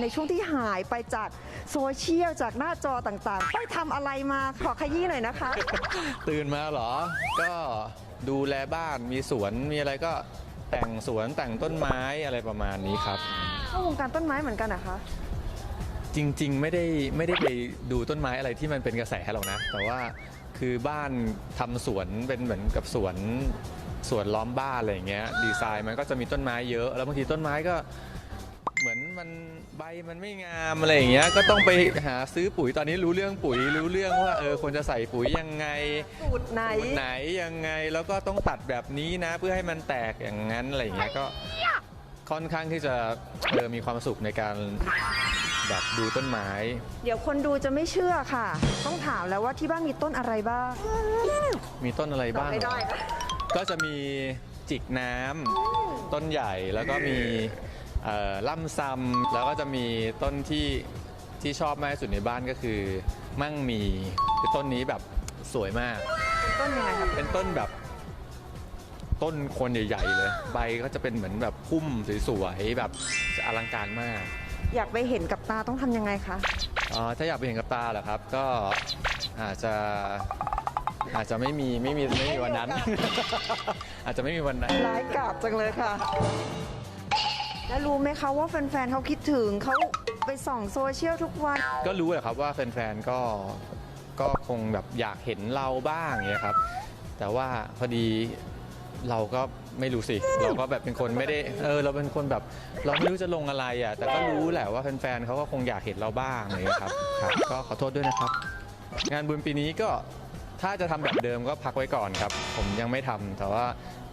ในช่วงที่หายไปจากโซเชียลจากหน้าจอต่างๆ ไปทำอะไรมาขอขยี้หน่อยนะคะ ตื่นมาเหรอ ก็ดูแลบ้านมีสวนมีอะไรก็แต่งสวนแต่งต้นไม้อะไรประมาณนี้ครับ เข้าวงการต้นไม้เหมือนกันนะคะ จริงๆ ไม่ได้ไม่ได้ไปดูต้นไม้อะไรที่มันเป็นกระแสหรอกนะ แต่ว่าคือบ้านทำสวนเป็นเหมือนกับสวนสวนล้อมบ้านอะไรอย่างเงี้ยดีไซน์มันก็จะมีต้นไม้เยอะ แล้วบางทีต้นไม้ก็ เหมือนมันใบมันไม่งามอะไรอย่างเงี้ยก็ต้องไปหาซื้อปุ๋ยตอนนี้รู้เรื่องปุ๋ยรู้เรื่องว่าเออควรจะใส่ปุ๋ยยังไงสูตรไหน สูตรไหนยังไงแล้วก็ต้องตัดแบบนี้นะ เพื่อให้มันแตกอย่างนั้นอะไรอย่างเงี้ยก็ค่อนข้างที่จะเออมีความสุขในการแบบดูต้นไม้ เดี๋ยวคนดูจะไม่เชื่อค่ะ ต้องถามแล้วว่าที่บ้านมีต้นอะไรบ้างมีต้นอะไรตอบบ้าง ไม่ได้นะก็จะมีจิกน้ำต้นใหญ่แล้วก็มีเอ่อ ล่ำซำแล้วก็จะมีต้นที่ที่ชอบมากที่สุดในบ้านก็คือมั่งมีคือต้นนี้แบบสวยมาก ต้นยังไงครับเป็นต้นแบบ ต้นโคนใหญ่ๆเลย ใบก็จะเป็นเหมือนแบบพุ่มสวยๆแบบอลังการมากอยากไปเห็นกับตาต้องทำยังไงคะอ๋อถ้าอยากไปเห็นกับตาเหรอครับ ก็อาจจะอาจจะไม่มีไม่มีไม่มีวันนั้น อาจจะไม่มีวันนั้นร้ายกาจจังเลยค่ะ แล้วรู้ไหมคะว่าแฟนๆเขาคิดถึงเขาไปส่องโซเชียลทุกวัน ก็รู้แหละครับว่าแฟนๆ ก็ก็คงแบบอยากเห็นเราบ้างอย่างเงี้ยครับ แต่ว่าพอดีเราก็ไม่รู้สิ เราก็แบบเป็นคนไม่ได้เออเราเป็นคนแบบ เราไม่รู้จะลงอะไรอะ แต่ก็รู้แหละว่าแฟนๆเขาก็คงอยากเห็นเราบ้างอะไรอย่างเงี้ยครับครับ ก็ขอโทษด้วยนะครับ งานบุญปีนี้ก็ถ้าจะทำแบบเดิมก็พักไว้ก่อนครับ ผมยังไม่ทำแต่ว่า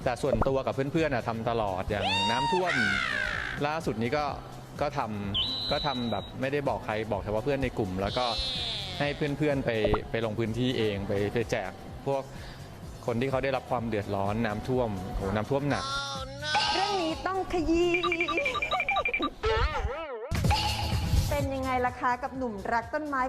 แต่ส่วนตัวกับเพื่อนๆอะทำตลอดอย่างน้ำท่วม ล่าสุดนี้ก็ก็ทำก็ทำแบบไม่ได้บอกใครบอกเฉพาะเพื่อนในกลุ่ม แล้วก็ให้เพื่อนๆไปไปลงพื้นที่เองไปไปแจกพวกคนที่เขาได้รับความเดือดร้อนน้ำท่วมโหน้ำท่วมหนัก เรื่องนี้ต้องขยี้ เป็นยังไงล่ะคะกับหนุ่มรักต้นไม้